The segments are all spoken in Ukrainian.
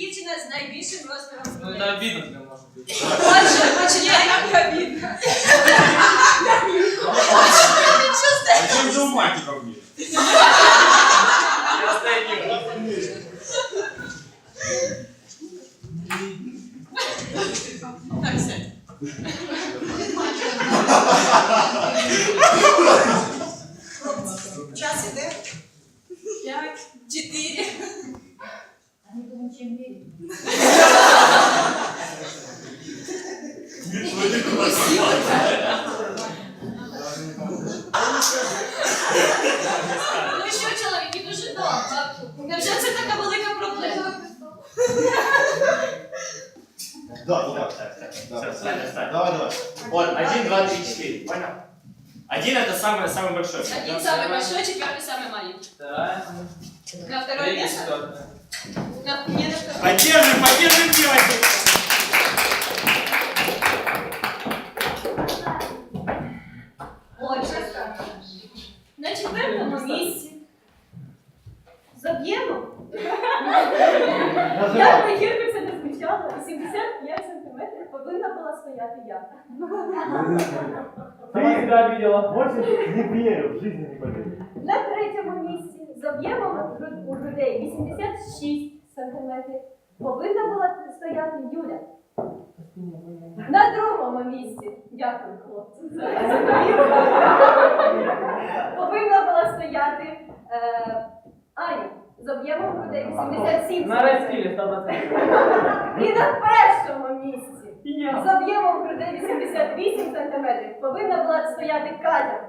дівчина з найбільшим розміром Ну грудей. это обидно для может быть. Отже, починаємо обід. Зачем же у мальчиков нет? Я стою. Так, сядь. Час іде. П'ять, чотири. Ну що, чоловіки, дуже довго. Невже це така велика проблема? Да, да, Так, так, так. Да. Всё, встань, встань. Давай, давай. Вот, один, два, три, четыре. Понял? Один это самый, самый большой. Один самый большой, четвертый самый маленький. Вторая. На второе Третья, место? четвертая. На, не на второе. Поддержим, поддержим девочек. Отже, на четвертому місці заб'ємо. Як би гірко це не звучало, 85 сантиметрів повинна була стояти я. Ты всегда видела. Больше не верю, в жизни не поверю. На третьому місці заб'ємо гру- у грудей 86 сантиметрів. Повинна була стояти Юля. На другому місці, дякую, хлопці. Повинна була стояти е, Аня. Заб'ємо грудей 87 На растиле 100%. І на першому місці Я. заб'ємо в грудей 88 сантиметрів. Повинна була стояти Катя.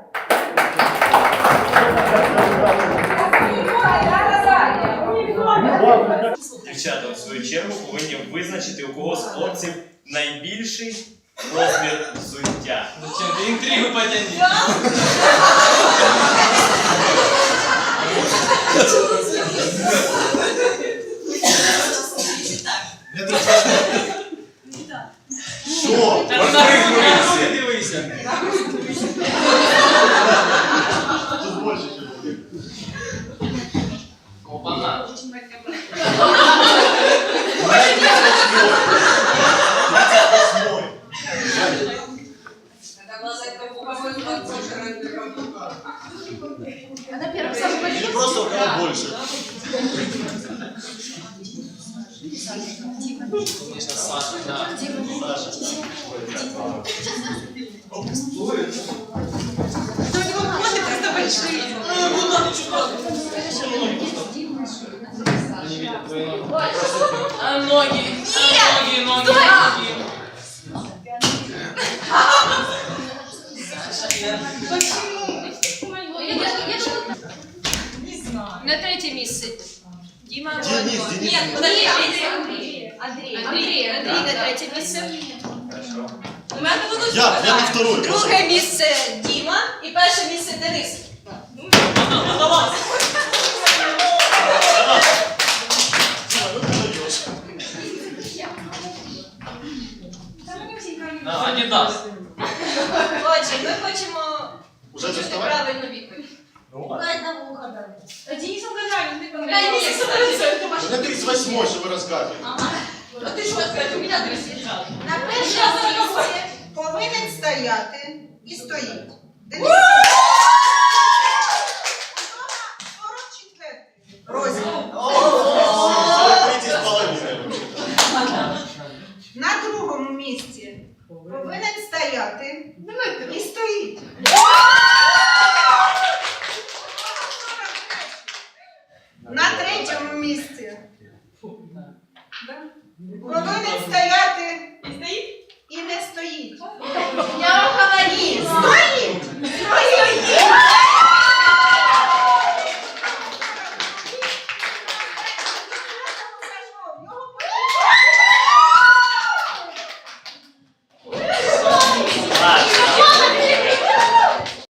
Дівчата, в свою чергу повинні визначити, у кого з хлопців найбільший розмір взуття. Зачем ты интригу потяни? Що? Дивися. Тут больше, чем будет. Опана. Она первая самая большая. Или просто у кого больше. Только а платы. Ноги. Ноги, ноги. На третє місце. Діма. Денис, Денис. Ні, подожди, Андрій. Андрій. Андрій, Андрій на третє місце. Хорошо. У мене воно Я, я на второй. Друге місце Діма і перше місце Денис. Дима, Денис На 38 что вы рассказываете. А ти що сказати? У мене 30 На першому місці повинен стояти і стоїть. Денис. 44 розмір. 43 с половиной. На другому місці повинен стояти і стоїть. На третьому місці. Повинен стояти